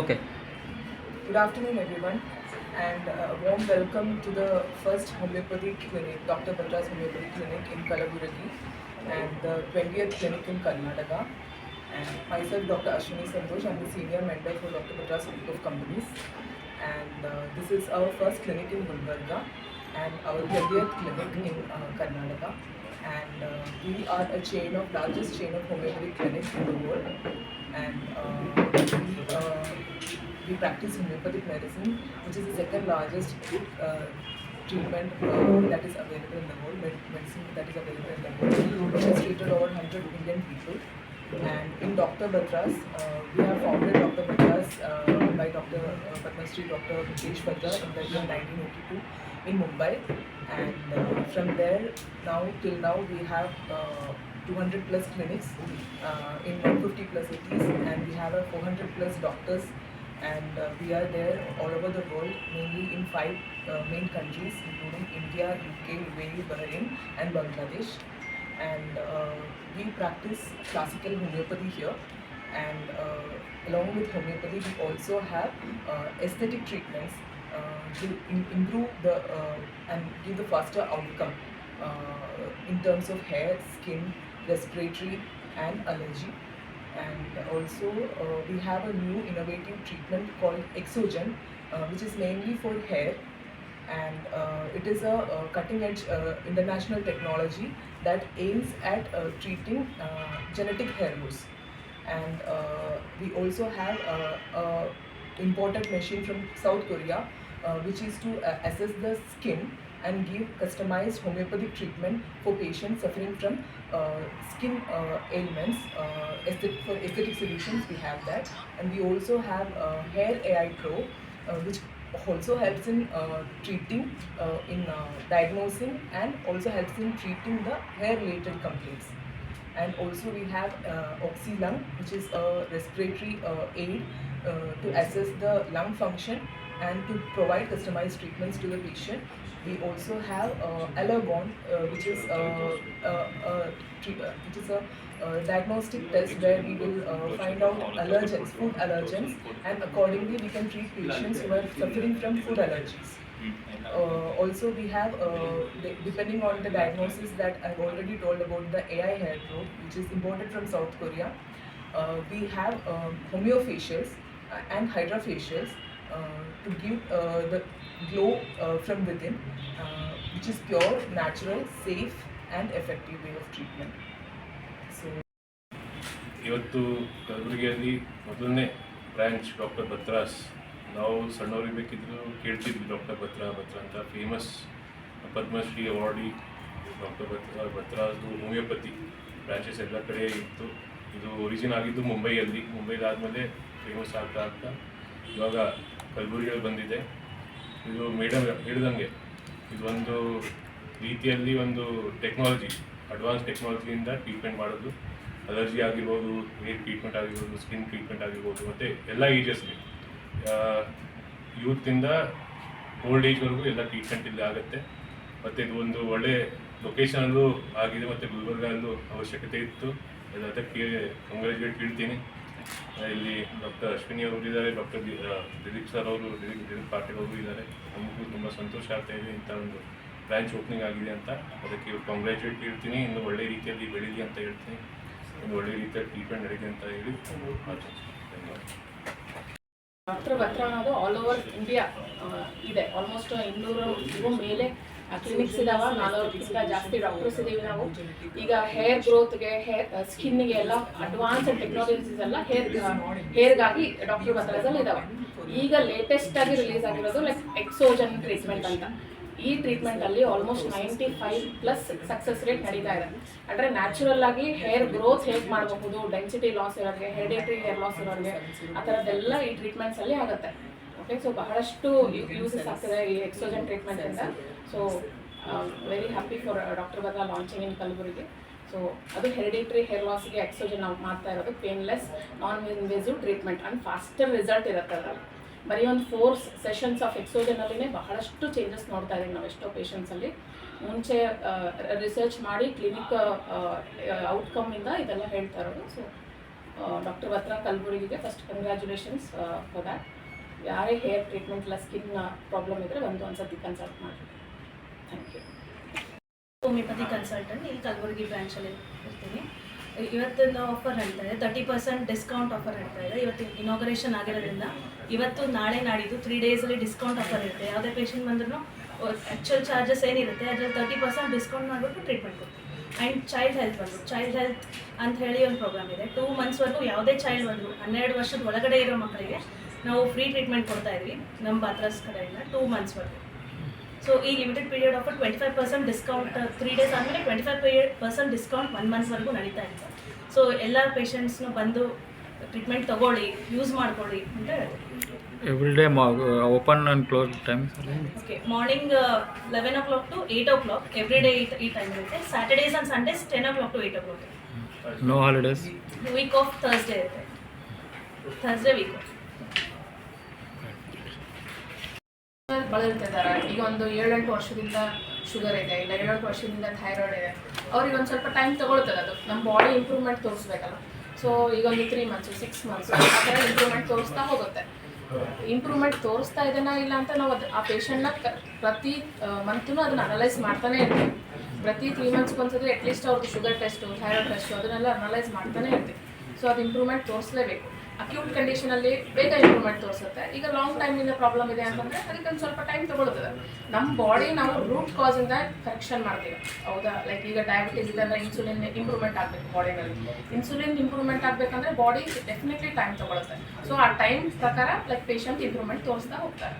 Okay Good afternoon, everyone, and a warm welcome to the first homeopathy clinic, Dr. Batra's Homeopathy Clinic in Kalaburagi, and the 20th clinic in Karnataka. And myself, Dr. Ashwini Santosh, I'm the senior mentor for Dr. Batra's group of companies. And uh, this is our first clinic in Gulbarga and our 20th clinic in uh, Karnataka. And uh, we are a chain of largest chain of homeopathy clinics in the world. And uh, we, uh, we practice homeopathic medicine, which is the second largest uh, treatment uh, that is available in the world, med- medicine that is available in the world, which has treated over 100 million people. And in Dr. Batras, uh, we have founded Dr. Batras uh, by Dr. Uh, Dr. Mukesh Batra in the year 1982 in Mumbai. And from there, now till now, we have uh, 200 plus clinics uh, in 150 plus cities, and we have a 400 plus doctors and uh, we are there all over the world, mainly in five uh, main countries, including India, UK, UAE, Bahrain, and Bangladesh. And uh, we practice classical homeopathy here. And uh, along with homeopathy, we also have aesthetic treatments uh, to im- improve the uh, and give the faster outcome uh, in terms of hair, skin, respiratory, and allergy and also uh, we have a new innovative treatment called Exogen, uh, which is mainly for hair, and uh, it is a, uh cutting edge uh, international technology that aims at uh, treating uh, genetic hair loss. And uh, we also have a, a imported machine from South Korea, uh, which is to uh, assess the skin and give customized homeopathic treatment for patients suffering from uh, skin uh, ailments. Uh, aesthet- for aesthetic solutions, we have that, and we also have uh, Hair AI Pro, uh, which also helps in uh, treating, uh, in uh, diagnosing, and also helps in treating the hair-related complaints. And also we have uh, Oxylung, which is a respiratory uh, aid uh, to assess the lung function and to provide customized treatments to the patient. We also have uh, Allergon, uh, which is a, a, a, uh, which is a uh, diagnostic test where we will uh, find out allergens, food allergens, and accordingly we can treat patients who are suffering from food allergies. Uh, also, we have, uh, de- depending on the diagnosis that I've already told about the AI hair growth, which is imported from South Korea, uh, we have um, homeofacials uh, and hydrofacials uh, to give uh, the glow uh, from within, uh, which is pure, natural, safe, and effective way of treatment. So, ಇವತ್ತು ಕಲಬುರಗಿಯಲ್ಲಿ ಮೊದಲನೇ branch doctor ಬತ್ರಾಸ್ ನಾವು ಸಣ್ಣವರಿರ್ಬೇಕಿದ್ರು ಕೇಳ್ತಿದ್ವಿ doctor Batra Batra ಅಂತ. Famous Padmashri awardee doctor Batra Batra ಅದು homeopathy branches ಎಲ್ಲ ಕಡೆ ಇತ್ತು. ಇದು ಒರಿಜಿನ್ ಆಗಿದ್ದು ಮುಂಬೈಯಲ್ಲಿ. ಮುಂಬೈದಾದಮೇಲೆ ಫೇಮಸ್ ಆಗ್ತಾ ಆಗ್ತಾ ಇವಾಗ ಕಲಬುರಗಿಯಲ್ಲಿ ಬಂದಿದೆ. ಇದು ಮೇಡಮ್ ಹೇಳ್ದಂಗೆ ಇದೊಂದು ರೀತಿಯಲ್ಲಿ ಒಂದು ಟೆಕ್ನಾಲಜಿ ಅಡ್ವಾನ್ಸ್ ಟೆಕ್ನಾಲಜಿಯಿಂದ ಟ್ರೀಟ್ಮೆಂಟ್ ಮಾಡೋದು. ಅಲರ್ಜಿ ಆಗಿರ್ಬೋದು ಹೇರ್ ಟ್ರೀಟ್ಮೆಂಟ್ ಆಗಿರ್ಬೋದು ಸ್ಕಿನ್ ಟ್ರೀಟ್ಮೆಂಟ್ ಆಗಿರ್ಬೋದು, ಮತ್ತು ಎಲ್ಲ ಏಜಸ್ಗೆ ಯೂತಿಂದ ಓಲ್ಡ್ ಏಜ್ವರೆಗೂ ಎಲ್ಲ ಟ್ರೀಟ್ಮೆಂಟ್ ಇಲ್ಲಿ ಆಗುತ್ತೆ. ಮತ್ತು ಇದು ಒಂದು ಒಳ್ಳೆ ಲೊಕೇಶನಲ್ಲೂ ಆಗಿದೆ ಮತ್ತು ಗುಲ್ಬರ್ಗಲ್ಲೂ ಅವಶ್ಯಕತೆ ಇತ್ತು. ಅದು ಅದಕ್ಕೆ ಕಂಗ್ರ್ಯಾಚುಲೇಟ್ ಹೇಳ್ತೀನಿ. ಇಲ್ಲಿ ಡಾಕ್ಟರ್ ಅಶ್ವಿನಿ ಅವರು ಇದ್ದಾರೆ ಡಾಕ್ಟರ್ ದಿಲೀಪ್ ಸರ್ ಅವರು ದಿಲೀಪ್ ದಿಲೀಪ್ ಪಾಟೀಲ್ ಅವರು ಇದ್ದಾರೆ. ನಮಗೂ ತುಂಬ ಸಂತೋಷ ಆಗ್ತಾ ಇದೆ ಇಂಥ ಒಂದು ಬ್ರಾಂಚ್ ಓಪನಿಂಗ್ ಆಗಿದೆ ಅಂತ. ಅದಕ್ಕೆ ಕಾಂಗ್ರ್ಯಾಚುಲೇಟ್ ಹೇಳ್ತೀನಿ. ಇನ್ನು ಒಳ್ಳೆ ರೀತಿಯಲ್ಲಿ ಬೆಳೀಲಿ ಅಂತ ಹೇಳ್ತೀನಿ. ಒಂದು ಒಳ್ಳೆ ರೀತಿಯಲ್ಲಿ ಟ್ರೀಟ್ಮೆಂಟ್ ನಡೀಲಿ ಅಂತ ಹೇಳಿ. ಧನ್ಯವಾದ ಡಾಕ್ಟರ್ ಭತ್ರ ಅನ್ನೋದು ಆಲ್ ಓವರ್ ಇಂಡಿಯಾ ಇದೆ. ಆಲ್ಮೋಸ್ಟ್ ಇನ್ನೂರು ಮೇಲೆ ಕ್ಲಿನಿಕ್ಸ್ ಇದಾವ. ನಾಲ್ವರ್ಗಿಂತ ಜಾಸ್ತಿ ಡಾಕ್ಟರ್ಸ್ ಇದೀವಿ ನಾವು. ಈಗ ಹೇರ್ ಗ್ರೋತ್ಗೆ ಹೇರ್ ಸ್ಕಿನ್ಗೆ ಎಲ್ಲ ಅಡ್ವಾನ್ಸ್ ಟೆಕ್ನಾಲಜೀಸ್ ಎಲ್ಲ ಹೇರ್ ಹೇರ್ಗಾಗಿ ಡಾಕ್ಟರ್ ಬತ್ರಾಸಲ್ಲಿ ಇದಾವೆ ಈಗ ಲೇಟೆಸ್ಟ್ ಆಗಿ ರಿಲೀಸ್ ಆಗಿರೋದು ಲೈಕ್ ಎಕ್ಸೋಜನ್ ಟ್ರೀಟ್ಮೆಂಟ್ ಅಂತ. ಈ ಟ್ರೀಟ್ಮೆಂಟ್ ಅಲ್ಲಿ almost ninety five plus success rate ನಡೀತಾ ಇದೆ. ಅಂದ್ರೆ ನ್ಯಾಚುರಲ್ ಆಗಿ ಹೇರ್ ಗ್ರೋತ್ ಹೇಗೆ ಮಾಡಬಹುದು ಡೆನ್ಸಿಟಿ ಲಾಸ್ ಇರೋರಿಗೆ ಹೆರಿಡೇಟ್ರಿ ಹೇರ್ ಲಾಸ್ ಇರೋರಿಗೆ, ಆ ಥರದ್ದೆಲ್ಲ ಈ ಟ್ರೀಟ್ಮೆಂಟ್ಸ್ ಅಲ್ಲಿ ಆಗುತ್ತೆ. ಓಕೆ ಸೊ ಬಹಳಷ್ಟು ಯೂಸಸ್ ಆಗ್ತದೆ ಈ ಎಕ್ಸೋಜನ್ ಟ್ರೀಟ್ಮೆಂಟ್ ಇಂದ. So very happy for doctor Batra launching in Kalaburagi. So ಅದು ಹೆರಿಡೇಟ್ರಿ ಹೇರ್ ಲಾಸ್ಗೆ ಎಕ್ಸೋಜನ್ ಮಾಡ್ತಾ ಇರೋದು painless non invasive treatment and faster result ಇರುತ್ತೆ ಅದರಲ್ಲಿ. ಬರೀ ಒಂದು ಫೋರ್ ಸೆಷನ್ಸ್ ಆಫ್ ಎಕ್ಸೋಜನಲ್ಲಿನೇ ಬಹಳಷ್ಟು ಚೇಂಜಸ್ ನೋಡ್ತಾ ಇದ್ದೀವಿ ನಾವು ಎಷ್ಟೋ ಪೇಷಂಟ್ಸಲ್ಲಿ ಮುಂಚೆ ರಿಸರ್ಚ್ ಮಾಡಿ ಕ್ಲಿನಿಕ್ ಔಟ್ಕಮ್ಮಿಂದ ಇದೆಲ್ಲ ಹೇಳ್ತಾ ಇರೋದು. ಸೊ ಡಾಕ್ಟರ್ ಬತ್ರ ಕಲ್ಬುರ್ಗಿಗೆ ಫಸ್ಟ್ ಕಂಗ್ರ್ಯಾಚುಲೇಷನ್ಸ್ ಫಾರ್ ದ್ಯಾಟ್ ಯಾರೇ ಹೇರ್ ಟ್ರೀಟ್ಮೆಂಟ್ ಇಲ್ಲ ಸ್ಕಿನ್ ಪ್ರಾಬ್ಲಮ್ ಇದ್ದರೆ ಒಂದು ಒಂದ್ಸತಿ ಕನ್ಸಲ್ಟ್ ಮಾಡಿ. ಥ್ಯಾಂಕ್ ಯು ಹೋಮಿಯೋಪತಿ ಕನ್ಸಲ್ಟೆಂಟ್ ಇಲ್ಲಿ ಕಲಬುರಗಿ ಬ್ರಾಂಚಲ್ಲಿ ಇರ್ತೀನಿ. ಇವತ್ತಿನ ಆಫರ್ ಹೇಳ್ತಾ ಇದೆ ತರ್ಟಿ ಪರ್ಸೆಂಟ್ ಡಿಸ್ಕೌಂಟ್ ಆಫರ್ ಹೇಳ್ತಾ ಇದೆ. ಇವತ್ತು ಇನಾಗ್ರೇಷನ್ ಆಗಿರೋದ್ರಿಂದ ಇವತ್ತು ನಾಳೆ ನಾಡಿದ್ದು ತ್ರೀ ಡೇಸಲ್ಲಿ ಡಿಸ್ಕೌಂಟ್ ಆಫರ್ ಇರುತ್ತೆ. ಯಾವುದೇ ಪೇಷಂಟ್ ಬಂದ್ರೂ ಆ್ಯಕ್ಚುಯಲ್ ಚಾರ್ಜಸ್ ಏನಿರುತ್ತೆ, ಅದರಲ್ಲಿ ತರ್ಟಿ ಪರ್ಸೆಂಟ್ ಡಿಸ್ಕೌಂಟ್ ಮಾಡಿಬಿಟ್ಟು ಟ್ರೀಟ್ಮೆಂಟ್ ಕೊಡ್ತೀವಿ ಆ್ಯಂಡ್ ಚೈಲ್ಡ್ ಹೆಲ್ತ್ ಬಂದು ಚೈಲ್ಡ್ ಹೆಲ್ತ್ ಅಂತ ಹೇಳಿ ಒಂದು ಪ್ರೋಗ್ರಾಮ್ ಇದೆ. ಟೂ ಮಂತ್ಸ್ವರೆಗೂ ಯಾವುದೇ ಚೈಲ್ಡ್ ಬಂದರು, ಹನ್ನೆರಡು ವರ್ಷದ ಒಳಗಡೆ ಇರೋ ಮಕ್ಕಳಿಗೆ ನಾವು ಫ್ರೀ ಟ್ರೀಟ್ಮೆಂಟ್ ಕೊಡ್ತಾ ಇದ್ವಿ ನಮ್ಮ ಬಾತ್ರಸ್ ಕಡೆಯಿಂದ ಟೂ ಮಂತ್ಸ್ವರೆಗೂ ಸೊ ಈ limited period offer twenty five percent discount three days ಆದಮೇಲೆ twenty five period percent discount one ಮಂತ್ಸ್ವರೆಗೂ ನಡೀತಾ ಇದೆ ಸೊ ಎಲ್ಲ ಪೇಷಂಟ್ಸ್ನು ಬಂದು ಟ್ರೀಟ್ಮೆಂಟ್ ತಗೊಳ್ಳಿ ಯೂಸ್ ಮಾಡ್ಕೊಳ್ಳಿ ಅಂತ every day open and close time okay morning eleven o'clock to eight o'clock every day ಈ time ಇರುತ್ತೆ Saturdays and Sundays ten o'clock to eight o'clock no holidays week off Thursday ಇರುತ್ತೆ Thursday week off ಬಳಲ್ತಿದ್ದಾರೆ. ಈಗ ಒಂದು ಏಳೆಂಟು ವರ್ಷದಿಂದ sugar ಇದೆ, ಇಲ್ಲ ಏಳೆಂಟು ವರ್ಷದಿಂದ ಥೈರಾಯ್ಡ್ ಇದೆ. ಅವ್ರಿಗೆ ಒಂದು ಸ್ವಲ್ಪ ಟೈಮ್ ತೊಗೊಳ್ತದೆ ಅದು. ನಮ್ಮ ಬಾಡಿ ಇಂಪ್ರೂವ್ಮೆಂಟ್ ತೋರಿಸ್ಬೇಕಲ್ಲ. ಸೊ ಈಗ ಒಂದು ತ್ರೀ ಮಂತ್ಸು ಸಿಕ್ಸ್ ಮಂತ್ಸು ಆ ಥರ ಇಂಪ್ರೂವ್ಮೆಂಟ್ ತೋರಿಸ್ತಾ ಹೋಗುತ್ತೆ. ಇಂಪ್ರೂವ್ಮೆಂಟ್ ತೋರಿಸ್ತಾ ಇದೆನಾ ಇಲ್ಲ ಅಂತ ನಾವು ಅದು ಆ ಪೇಷಂಟ್ನ ಪ್ರತಿ ಮಂತ್ನೂ ಅದನ್ನ ಅನಲೈಸ್ ಮಾಡ್ತಾನೆ ಇರ್ತೀವಿ. ಪ್ರತಿ ತ್ರೀ ಮಂತ್ಸ್ಗೆ ಒಂದ್ಸತಿ ಅಟ್ಲೀಸ್ಟ್ ಅವ್ರದ್ದು ಶುಗರ್ ಟೆಸ್ಟು ಥೈರಾಯ್ಡ್ ಟೆಸ್ಟು ಅದನ್ನೆಲ್ಲ ಅನಲೈಸ್ ಮಾಡ್ತಾನೆ ಇರ್ತೀವಿ. ಸೊ ಅದು ಇಂಪ್ರೂವ್ಮೆಂಟ್ ತೋರಿಸಲೇಬೇಕು. ಅಕ್ಯೂಟ್ ಕಂಡೀಷನಲ್ಲಿ ಬೇಗ ಇಂಪ್ರೂವ್ಮೆಂಟ್ ತೋರಿಸುತ್ತೆ. ಈಗ ಲಾಂಗ್ ಟೈಮಿಂದ ಪ್ರಾಬ್ಲಮ್ ಇದೆ ಅಂತಂದರೆ ಅದಕ್ಕೆ ಒಂದು ಸ್ವಲ್ಪ ಟೈಮ್ ತಗೊಳ್ತದೆ. ನಮ್ಮ ಬಾಡಿ ನಾವು ರೂಟ್ ಕಾಸಿಂದ ಕರೆಕ್ಷನ್ ಮಾಡ್ತೀವಿ. ಹೌದಾ? ಲೈಕ್ ಈಗ ಡಯಾಬಿಟೀಸ್ ಇದೆ ಅಂದರೆ ಇನ್ಸುಲಿನ್ ಇಂಪ್ರೂವ್ಮೆಂಟ್ ಆಗಬೇಕು ಬಾಡಿನಲ್ಲಿ ಇನ್ಸುಲಿನ್ ಇಂಪ್ರೂವ್ಮೆಂಟ್ ಆಗಬೇಕಂದ್ರೆ ಬಾಡಿ ಡೆಫಿನೆಟ್ಲಿ ಟೈಮ್ ತಗೊಳುತ್ತೆ ಸೊ ಆ ಟೈಮ್ ಪ್ರಕಾರ ಲೈಕ್ ಪೇಷಂಟ್ ಇಂಪ್ರೂವ್ಮೆಂಟ್ ತೋರಿಸ್ತಾ ಹೋಗ್ತಾರೆ.